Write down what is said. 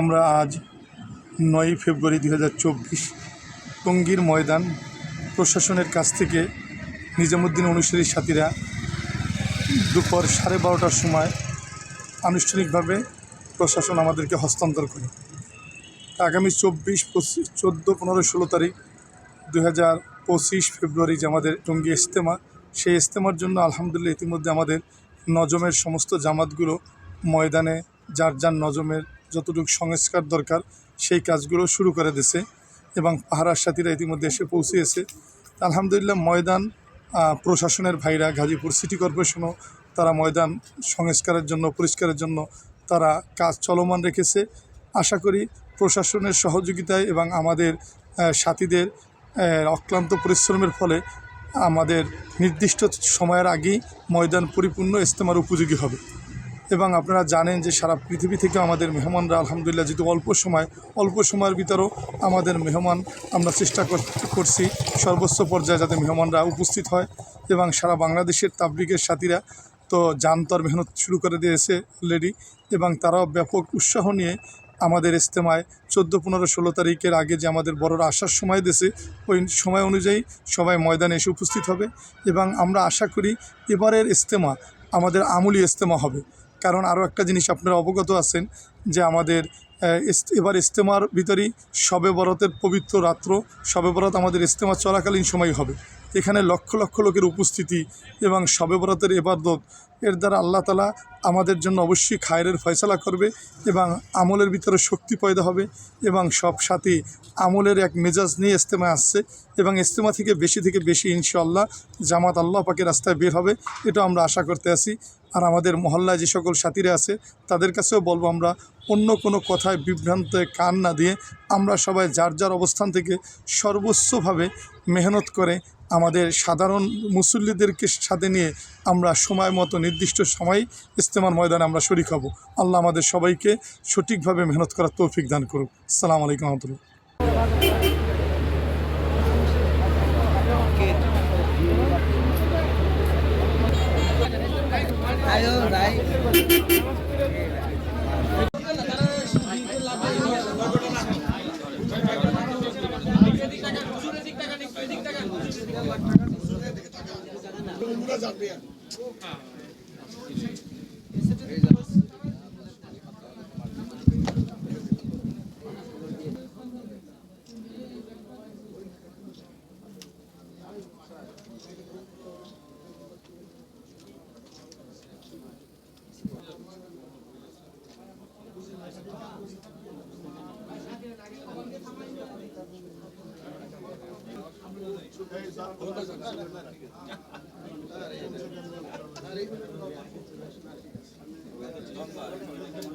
আমরা আজ নয়ই ফেব্রুয়ারি দু হাজার চব্বিশ টঙ্গীর ময়দান প্রশাসনের কাছ থেকে নিজামুদ্দিন অনুসারী সাথীরা দুপুর সাড়ে বারোটার সময় আনুষ্ঠানিকভাবে প্রশাসন আমাদেরকে হস্তান্তর করে। আগামী চব্বিশ, পঁচিশ, চোদ্দ, পনেরো, ষোলো তারিখ দু হাজার পঁচিশ ফেব্রুয়ারি যে আমাদের টঙ্গী ইজতেমা, সেই ইজতেমার জন্য আলহামদুলিল্লাহ ইতিমধ্যে আমাদের নজমের সমস্ত জামাতগুলো ময়দানে যার যার নজমের যতটুকু সংস্কার দরকার, সেই কাজগুলো শুরু করে দিছে এবং পাহারার সাথীরা ইতিমধ্যে এসে পৌঁছিয়েছে। আলহামদুলিল্লাহ ময়দান প্রশাসনের ভাইরা, গাজীপুর সিটি কর্পোরেশনও তারা ময়দান সংস্কারের জন্য, পরিষ্কারের জন্য তারা কাজ চলমান রেখেছে। আশা করি প্রশাসনের সহযোগিতায় এবং আমাদের সাথীদের অক্লান্ত পরিশ্রমের ফলে আমাদের নির্দিষ্ট সময়ের আগেই ময়দান পরিপূর্ণ ইস্তেমার উপযোগী হবে। এবং আপনারা জানেন যে সারা পৃথিবী থেকে আমাদের মেহমানরা আলহামদুলিল্লাহ যেহেতু অল্প সময়, অল্প সময়ের ভিতরেও আমাদের মেহমান আমরা চেষ্টা কর- করছি সর্বোচ্চ পর্যায়ে যাতে মেহমানরা উপস্থিত হয় এবং সারা বাংলাদেশের তাবলিগের সাথীরা তো জানতর মেহনত শুরু করে দিয়েছে অলরেডি এবং তারাও ব্যাপক উৎসাহ নিয়ে আমাদের ইস্তেমায় চোদ্দ, পনেরো, ষোলো তারিখের আগে যে আমাদের বড়রা আসার সময় দিয়েছে, ওই সময় অনুযায়ী সবাই ময়দানে এসে উপস্থিত হবে এবং আমরা আশা করি এবারের ইস্তেমা আমাদের আমূলি ইস্তেমা হবে। কারণ আরও একটা জিনিস আপনারা অবগত আছেন যে আমাদের এবার ইস্তেমার ভিতরেই শবে বরতের পবিত্র রাত্র, শবে বরত আমাদের ইস্তেমা চলাকালীন সময় হবে। এখানে লক্ষ লক্ষ লোকের উপস্থিতি এবং শবে বরতের এবাদত, এর দ্বারা আল্লাহ তালা আমাদের জন্য অবশ্যই খায়ের ফয়সলা করবে এবং আমলের ভিতরে শক্তি পয়দা হবে এবং সব সাথে আমলের এক মেজাজ নিয়ে ইস্তেমা আসছে এবং ইস্তেমা থেকে বেশি থেকে বেশি ইনশাআল্লাহ জামাত আল্লাহ পাকে রাস্তায় বের হবে। এটা আমরা আশা করতে আছি। আর আমাদের মহল্লায় যে সকল সাথীরা আছে, তাদের কাছেও বলব আমরা অন্য কোনো কথায় বিভ্রান্ত কান না দিয়ে আমরা সবাই যার যার অবস্থান থেকে সর্বোচ্চভাবে মেহনত করে আমাদের সাধারণ মুসল্লিদেরকে সাথে নিয়ে আমরা সময় মতো, নির্দিষ্ট সময় ইস্তেমার ময়দানে আমরা শরিক হব। আল্লাহ আমাদের সবাইকে সঠিকভাবে মেহনত করার তৌফিক দান করুক। সালাম আলাইকুম রহমতুল্লাহ। পুরা যাবে Thank you.